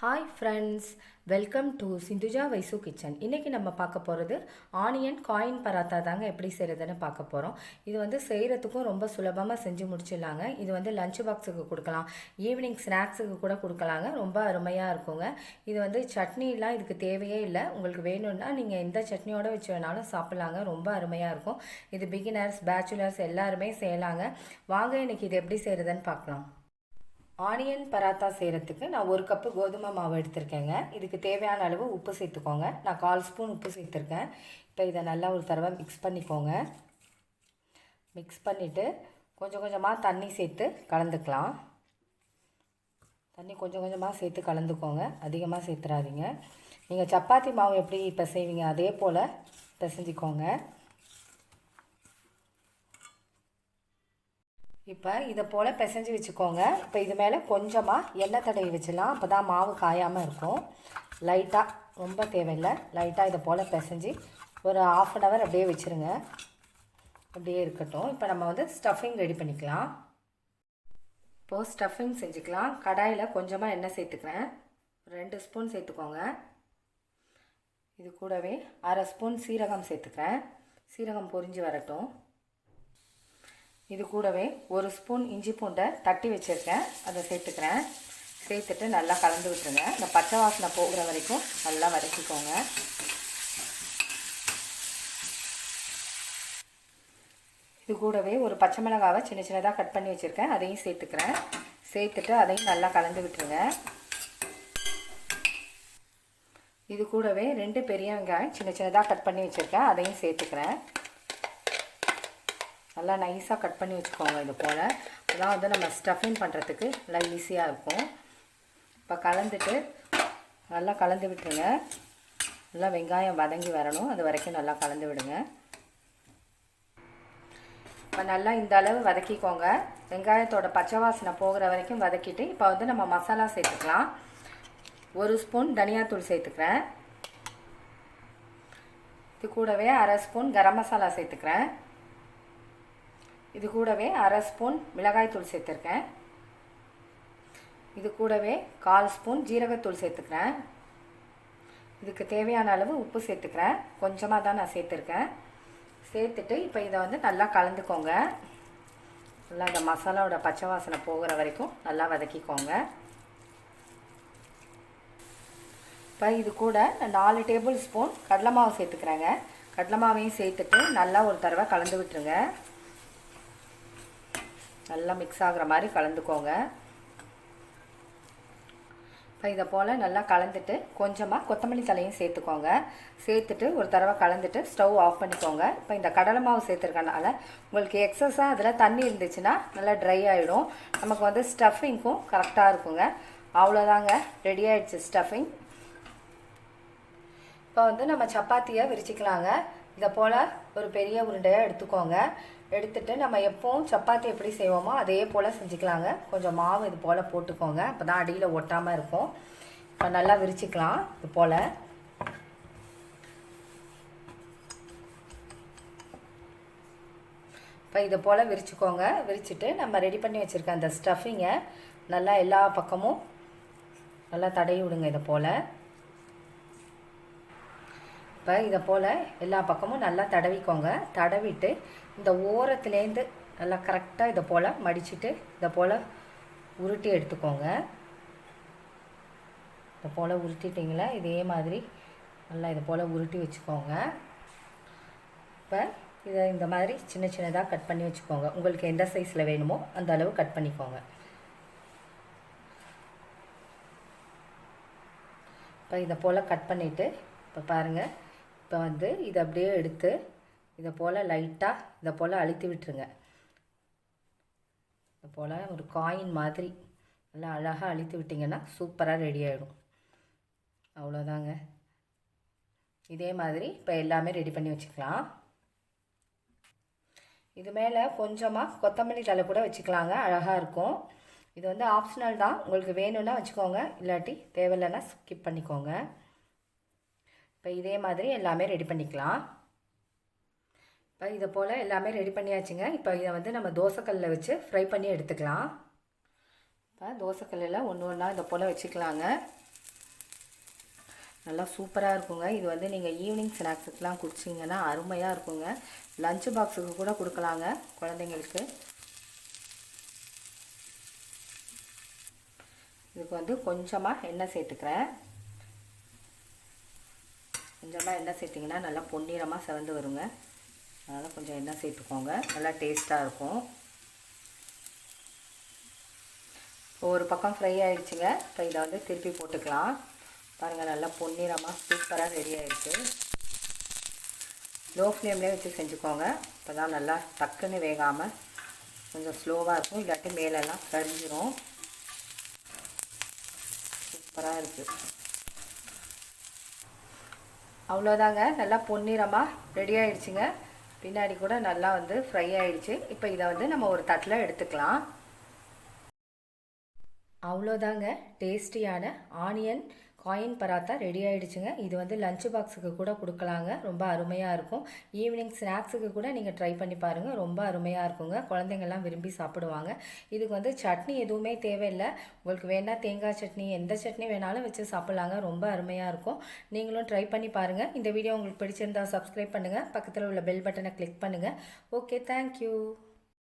Hi friends welcome to Sindhuja Vaisu kitchen இன்றைக்கி நம்ம பார்க்க போகிறது ஆனியன் காயின் பராத்தா தாங்க எப்படி செய்கிறதுன்னு பார்க்க போகிறோம் இது வந்து செய்கிறதுக்கும் ரொம்ப சுலபமாக செஞ்சு முடிச்சிடலாங்க. இது வந்து லஞ்ச் பாக்ஸுக்கு கொடுக்கலாம். ஈவினிங் ஸ்நாக்ஸுக்கு கூட கொடுக்கலாங்க. ரொம்ப அருமையாக இருக்குங்க. இது வந்து சட்னிலாம் இதுக்கு தேவையே இல்லை. உங்களுக்கு வேணும்னா நீங்கள் எந்த சட்னியோடு வச்சு வேணாலும் சாப்பிட்லாங்க. ரொம்ப அருமையாக இருக்கும். இது பிகினர்ஸ் பேச்சுலர்ஸ் எல்லாருமே செய்யலாங்க. வாங்க இன்னைக்கு இது எப்படி செய்கிறதுன்னு பார்க்கலாம். ஆனியன் பராத்தா செய்கிறதுக்கு நான் ஒரு கப்பு கோதுமை மாவு எடுத்திருக்கேங்க. இதுக்கு தேவையான அளவு உப்பு சேர்த்துக்கோங்க. நான் கால் ஸ்பூன் உப்பு சேர்த்துருக்கேன். இப்போ இதை நல்லா ஒரு தடவை மிக்ஸ் பண்ணிக்கோங்க. மிக்ஸ் பண்ணிவிட்டு கொஞ்சம் கொஞ்சமாக தண்ணி சேர்த்து கலந்துக்கலாம். தண்ணி கொஞ்சம் கொஞ்சமாக சேர்த்து கலந்துக்கோங்க. அதிகமாக சேர்த்துறாதீங்க. நீங்கள் சப்பாத்தி மாவு எப்படி பிசைவீங்க அதே போல் பிசைஞ்சிக்கோங்க. இப்போ இதை போல் பிசைஞ்சு வச்சுக்கோங்க. இப்போ இது மேலே கொஞ்சமாக எண்ணெய் தடவி வச்சிடலாம். அப்போ தான் மாவு காயாமல் இருக்கும். லைட்டாக ரொம்ப தேவையில்லை. லைட்டாக இதை போல் பிசைஞ்சு ஒரு ஆஃப் அன் ஹவர் அப்படியே வச்சுருங்க. அப்படியே இருக்கட்டும். இப்போ நம்ம வந்து ஸ்டஃபிங் ரெடி பண்ணிக்கலாம். இப்போது ஸ்டஃபிங் செஞ்சுக்கலாம். கடாயில் கொஞ்சமாக எண்ணெய் சேர்த்துக்கிறேன். ரெண்டு ஸ்பூன் சேர்த்துக்கோங்க. இது கூடவே அரை ஸ்பூன் சீரகம் சேர்த்துக்கிறேன். சீரகம் பொரிஞ்சு வரட்டும். இது கூடவே ஒரு ஸ்பூன் இஞ்சி பூண்டை தட்டி வச்சுருக்கேன். அதை சேர்த்துக்கிறேன். சேர்த்துட்டு நல்லா கலந்து விட்டுருங்க. இந்த பச்சை வாசனை போகிற வரைக்கும் நல்லா வதக்கிக்கோங்க. இது கூடவே ஒரு பச்சை மிளகாவை சின்ன சின்னதாக கட் பண்ணி வச்சுருக்கேன். அதையும் சேர்த்துக்கிறேன். சேர்த்துட்டு அதையும் நல்லா கலந்து விட்டுருங்க. இது கூடவே ரெண்டு பெரிய வெங்காயம் சின்ன சின்னதாக கட் பண்ணி வச்சுருக்கேன். அதையும் சேர்த்துக்கிறேன். நல்லா நைஸாக கட் பண்ணி வச்சுக்கோங்க இது போல். அதெல்லாம் வந்து நம்ம ஸ்டஃபிங் பண்ணுறதுக்கு நல்லா ஈஸியாக இருக்கும். இப்போ கலந்துட்டு நல்லா கலந்து விட்டுருங்க. நல்லா வெங்காயம் வதங்கி வரணும். அது வரைக்கும் நல்லா கலந்து விடுங்க. இப்போ நல்லா இந்த அளவு வதக்கிக்கோங்க. வெங்காயத்தோட பச்சை வாசனை போகிற வரைக்கும் வதக்கிட்டு இப்போ வந்து நம்ம மசாலா சேர்த்துக்கலாம். ஒரு ஸ்பூன் தனியாத்தூள் சேர்த்துக்கிறேன். இது கூடவே அரை ஸ்பூன் கரம் மசாலா சேர்த்துக்கிறேன். இது கூடவே அரை ஸ்பூன் மிளகாய்த்தூள் சேர்த்துருக்கேன். இது கூடவே கால் ஸ்பூன் ஜீரகத்தூள் சேர்த்துக்கிறேன். இதுக்கு தேவையான அளவு உப்பு சேர்த்துக்கிறேன். கொஞ்சமாக தான் நான் சேர்த்துருக்கேன். சேர்த்துட்டு இப்போ இதை வந்து நல்லா கலந்துக்கோங்க. நல்லா இந்த மசாலாவோட பச்சை வாசனை போகிற வரைக்கும் நல்லா வதக்கிக்கோங்க. இப்போ இது கூட நாலு டேபிள் ஸ்பூன் கடலை மாவு சேர்த்துக்கிறேங்க. கடலை மாவையும் சேர்த்துட்டு நல்லா ஒரு தடவை கலந்து விட்டுருங்க. நல்லா மிக்ஸ் ஆகிற மாதிரி கலந்துக்கோங்க. இப்போ இதை போல் நல்லா கலந்துட்டு கொஞ்சமாக கொத்தமல்லி தலையும் சேர்த்துக்கோங்க. சேர்த்துட்டு ஒரு தடவை கலந்துட்டு ஸ்டவ் ஆஃப் பண்ணிக்கோங்க. இப்போ இந்த கடலை மாவு சேர்த்துருக்கனால உங்களுக்கு எக்ஸஸாக அதில் தண்ணி இருந்துச்சுன்னா நல்லா ட்ரை ஆகிடும் நமக்கு வந்து ஸ்டஃபிங்க்கும் கரெக்டாக இருக்குங்க. அவ்வளோதாங்க ரெடி ஆகிடுச்சு ஸ்டஃபிங் இப்போ வந்து நம்ம சப்பாத்தியை விரிச்சிக்கலாங்க. இதை போல் ஒரு பெரிய உருண்டையாக எடுத்துக்கோங்க. எடுத்துட்டு நம்ம எப்போவும் சப்பாத்தி எப்படி செய்வோமோ அதே போல் செஞ்சுக்கலாங்க. கொஞ்சம் மாவு இது போல் போட்டுக்கோங்க. அப்போ தான் அடியில் ஒட்டாமல் இருக்கும். இப்போ நல்லா விரிச்சிக்கலாம் இது போல். இப்போ இதை போல் விரிச்சுக்கோங்க. விரிச்சிட்டு நம்ம ரெடி பண்ணி வச்சுருக்க அந்த ஸ்டஃபிங்கை நல்லா எல்லா பக்கமும் நல்லா தடவி விடுங்க இதை போல். இப்போ இதை போல் எல்லா பக்கமும் நல்லா தடவிக்கோங்க. தடவிட்டு இந்த ஓரத்துலேருந்து நல்லா கரெக்டாக இதை போல் மடிச்சுட்டு இதை போல் உருட்டி எடுத்துக்கோங்க. இதை போல் உருட்டிட்டிங்களா? இதே மாதிரி நல்லா இதை போல் உருட்டி வச்சுக்கோங்க. இப்போ இதை இந்த மாதிரி சின்ன சின்னதாக கட் பண்ணி வச்சுக்கோங்க. உங்களுக்கு எந்த சைஸில் வேணுமோ அந்த அளவு கட் பண்ணிக்கோங்க. இப்போ இதை போல் கட் பண்ணிவிட்டு இப்போ பாருங்கள் இப்போ வந்து இதை அப்படியே எடுத்து இதை போல் லைட்டாக இதை போல் அழுத்தி விட்டுருங்க. இதை போல் ஒரு காயின் மாதிரி நல்லா அழகாக அழுத்தி விட்டிங்கன்னா சூப்பராக ரெடி ஆகிடும் அவ்வளோதாங்க இதே மாதிரி இப்போ எல்லாமே ரெடி பண்ணி வச்சுக்கலாம். இது மேலே கொஞ்சமாக கொத்தமல்லி தலை கூட வச்சுக்கலாங்க அழகாக இருக்கும். இது வந்து ஆப்ஷனல் தான். உங்களுக்கு வேணும்னா வச்சுக்கோங்க. இல்லாட்டி தேவையில்லைன்னா ஸ்கிப் பண்ணிக்கோங்க. இப்போ இதே மாதிரி எல்லாமே ரெடி பண்ணிக்கலாம். இப்போ இதை போல் எல்லாமே ரெடி பண்ணியாச்சுங்க. இப்போ இதை வந்து நம்ம தோசைக்கல்லில் வச்சு ஃப்ரை பண்ணி எடுத்துக்கலாம். இப்போ தோசைக்கல்லில் ஒன்று ஒன்றா இதை போல் வச்சுக்கலாங்க. நல்லா சூப்பராக இருக்குங்க. இது வந்து நீங்கள் ஈவினிங் ஸ்நாக்ஸுக்கெலாம் குடிச்சிங்கன்னா அருமையாக இருக்குங்க. லஞ்ச் பாக்ஸுக்கு கூட கொடுக்கலாங்க குழந்தைங்களுக்கு. இதுக்கு வந்து கொஞ்சமாக எண்ணெய் சேர்த்துக்கிறேன். கொஞ்சமாக எண்ணெய் சேர்த்திங்கன்னா நல்லா பொன்னிறமாக செவந்து வருங்க. அதனால் கொஞ்சம் எண்ணெய் சேர்த்துக்கோங்க. நல்லா டேஸ்ட்டாக இருக்கும். ஒரு பக்கம் ஃப்ரை ஆகிடுச்சிங்க இப்போ இதை வந்து திருப்பி போட்டுக்கலாம். பாருங்கள் நல்லா பொன்னிறமாக சூப்பராக ரெடி ஆகிடுச்சு லோ ஃப்ளேம்லேயே வச்சு செஞ்சுக்கோங்க. இப்போ தான் நல்லா டக்குன்னு வேகாமல் கொஞ்சம் ஸ்லோவாக இருக்கும். இல்லாட்டி மேலெல்லாம் கரிஞ்சிரும். சூப்பராக இருக்குது அவ்வளோதாங்க. நல்லா பொன்னிறமாக ரெடி ஆகிடுச்சிங்க பின்னாடி கூட நல்லா வந்து ஃப்ரை ஆகிடுச்சு இப்போ இதை வந்து நம்ம ஒரு தட்டில் எடுத்துக்கலாம். அவ்வளோதாங்க. டேஸ்டியான ஆனியன் காயின் பராத்தா ரெடி ஆகிடுச்சுங்க இது வந்து லஞ்ச் பாக்ஸுக்கு கூட கொடுக்கலாங்க. ரொம்ப அருமையாக இருக்கும். ஈவினிங் ஸ்நாக்ஸுக்கு கூட நீங்கள் ட்ரை பண்ணி பாருங்கள் ரொம்ப அருமையாக இருக்குங்க. குழந்தைங்கள்லாம் விரும்பி சாப்பிடுவாங்க. இதுக்கு வந்து சட்னி எதுவுமே தேவையில்லை. உங்களுக்கு வேணால் தேங்காய் சட்னி எந்த சட்னி வேணாலும் வச்சு சாப்பிட்லாங்க. ரொம்ப அருமையாக இருக்கும். நீங்களும் ட்ரை பண்ணி பாருங்கள் இந்த வீடியோ உங்களுக்கு பிடிச்சிருந்தா சப்ஸ்கிரைப் பண்ணுங்கள் பக்கத்தில் உள்ள பெல் பட்டனை கிளிக் பண்ணுங்கள் ஓகே தேங்க்யூ